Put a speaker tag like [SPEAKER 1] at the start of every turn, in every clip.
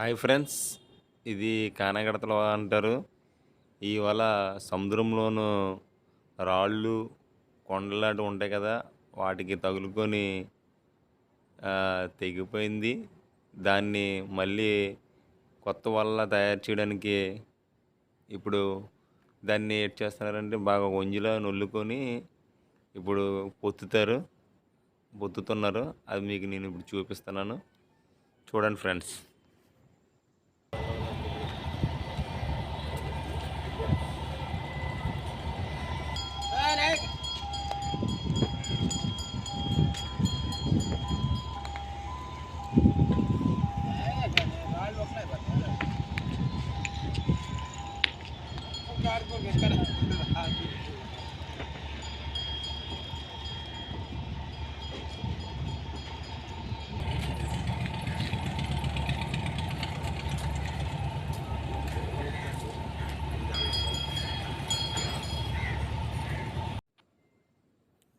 [SPEAKER 1] Hi friends ఇది కానగడతలు అంటారు. ఈ వల సముద్రంలోను రాళ్ళు కొండలాంటివి ఉంటాయి కదా వాటికి తగులుకొని తెగిపోయింది. దాన్ని మళ్ళీ కొత్త వల తయారు చేయడానికి ఇప్పుడు దాన్ని ఏం చేస్తున్నారంటే బాగా వంజిలో నొల్లుకొని ఇప్పుడు పొత్తుతారు పొత్తుతున్నారు. అది మీకు నేను ఇప్పుడు చూపిస్తున్నాను. చూడండి ఫ్రెండ్స్.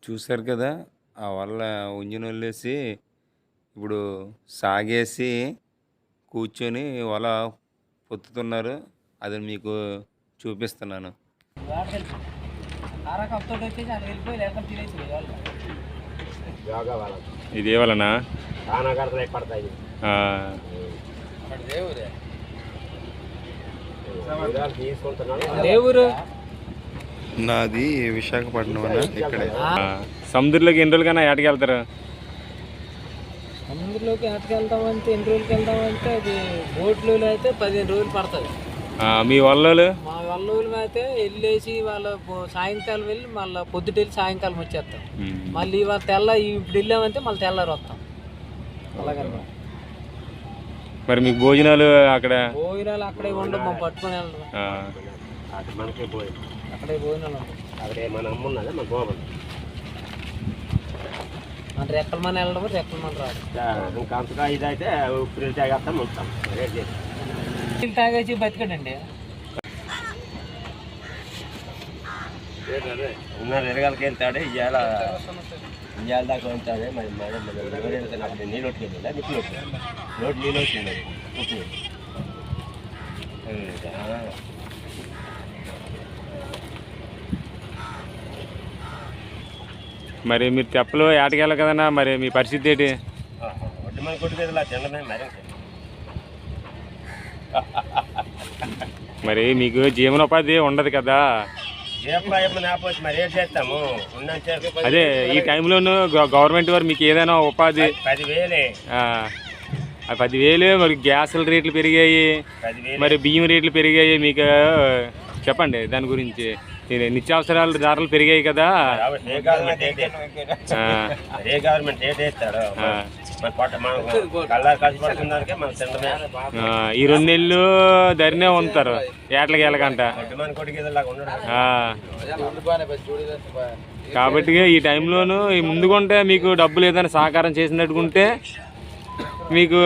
[SPEAKER 1] చూశారు కదా ఆ వల్ల ఉంజిన వదిలేసి ఇప్పుడు సాగేసి కూర్చొని వల పొత్తుతున్నారు. అది మీకు చూపిస్తున్నాను. ఇదే వలన
[SPEAKER 2] తీసుకుంటున్నాను
[SPEAKER 1] నాది విశాఖపట్నం అన్న ఇక్కడే. సముద్రంలోకి ఎన్ని రోజులకైనా ఏటకి వెళ్తారు?
[SPEAKER 3] సముద్రంలోకి ఎక్కడికి వెళ్తామంటే ఎన్ని రోజులకి వెళ్తామంటే అది బోట్లో అయితే పదిహేను రోజులు పడుతుంది.
[SPEAKER 1] మీ వల్లలు
[SPEAKER 3] మా వల్లూరు అయితే వెళ్ళేసి వాళ్ళ సాయంకాలం వెళ్ళి మళ్ళీ పొద్దుట వెళ్ళి సాయంకాలం వచ్చేస్తాం. మళ్ళీ ఇవాళ తెల్ల ఇప్పుడు వెళ్ళామంటే మళ్ళీ తెల్లారి వస్తాం. అలాగనమాట.
[SPEAKER 1] మరి మీకు భోజనాలు అక్కడ?
[SPEAKER 3] భోజనాలు అక్కడే ఉండవు మనం పట్టుకొని వెళ్ళడం
[SPEAKER 1] ఆ,
[SPEAKER 2] అటు మనకి పోయి
[SPEAKER 3] అక్కడే ఉండవు
[SPEAKER 2] అక్కడే మన అమ్మ ఉన్నది? మన గోబల్
[SPEAKER 3] మన రెక్కల మన వెళ్ళడం రెక్కల మన రాదు
[SPEAKER 2] ఇంకా అంతగా ఇదైతే ఉప్పుడు తాగేస్తాం ఉంటాం. రేట్ చేసి.
[SPEAKER 3] తాగేసి బతికాడండి.
[SPEAKER 2] ఉన్న ఎరగాలకి వెళ్తాడే ఇవాళ ఇవాళ దాకా వెళ్తాడే మరి మేడం ఎవరు వెళ్తాను అప్పుడు నీళ్ళు వచ్చేది నిప్పులు వచ్చేది నోటి నీళ్ళు వచ్చింది ఉప్పు
[SPEAKER 1] మరి మీరు తెప్పలు ఏటకి వెళ్ళాలి కదన్నా? మరి మీ పరిస్థితి ఏంటి?
[SPEAKER 2] మరి
[SPEAKER 1] మీకు జీవనోపాధి ఉండదు కదా. అదే ఈ టైంలోను గవర్నమెంట్ వారు మీకు ఏదైనా ఉపాధి
[SPEAKER 2] పదివేలే
[SPEAKER 1] మరి గ్యాసుల రేట్లు పెరిగాయి. మరి బియ్యం రేట్లు పెరిగాయి మీకు చెప్పండి దాని గురించి. నిత్యావసరాల ధరలు పెరిగాయి కదా.
[SPEAKER 2] ఏ గవర్నమెంట్ ఏం చేస్తాడు?
[SPEAKER 1] ఆ,
[SPEAKER 2] ఏ గవర్నమెంట్ ఏం చేస్తాడు
[SPEAKER 1] ఆ,
[SPEAKER 2] మన పొట్ట మన కళ్ళ కష్టపడుతున్నారకే మన తినడమే
[SPEAKER 1] ఆ, ఈ రెండు నెలలు ధరనే ఉంటారు ఏట్లకి వెళ్ళకంట
[SPEAKER 2] ఒడ్డు మన కొడుకు లాగా ఉండడు
[SPEAKER 1] ఆ, కాబట్టి ఈ టైంలోను ఈ ముందుకుంటే మీకు డబ్బులు ఏదైనా సహకారం చేసినట్టుకుంటే మీకు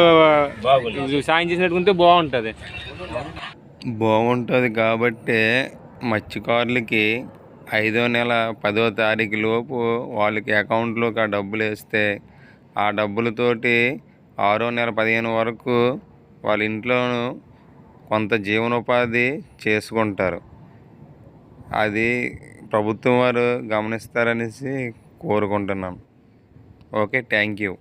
[SPEAKER 2] బాగుంది.
[SPEAKER 1] సాయం చేసినట్టుకుంటే బాగుంటుంది. బాగుంటుంది కాబట్టి మత్స్యకారులకి ఐదో నెల పదో తారీఖు లోపు వాళ్ళకి అకౌంట్లోకి ఆ డబ్బులు వేస్తే ఆ డబ్బులతోటి ఆరో నెల పదిహేను వరకు వాళ్ళ ఇంట్లోనూ కొంత జీవనోపాధి చేసుకుంటారు. అది ప్రభుత్వం వారు గమనిస్తారనేసి కోరుకుంటున్నాను. Okay thank you.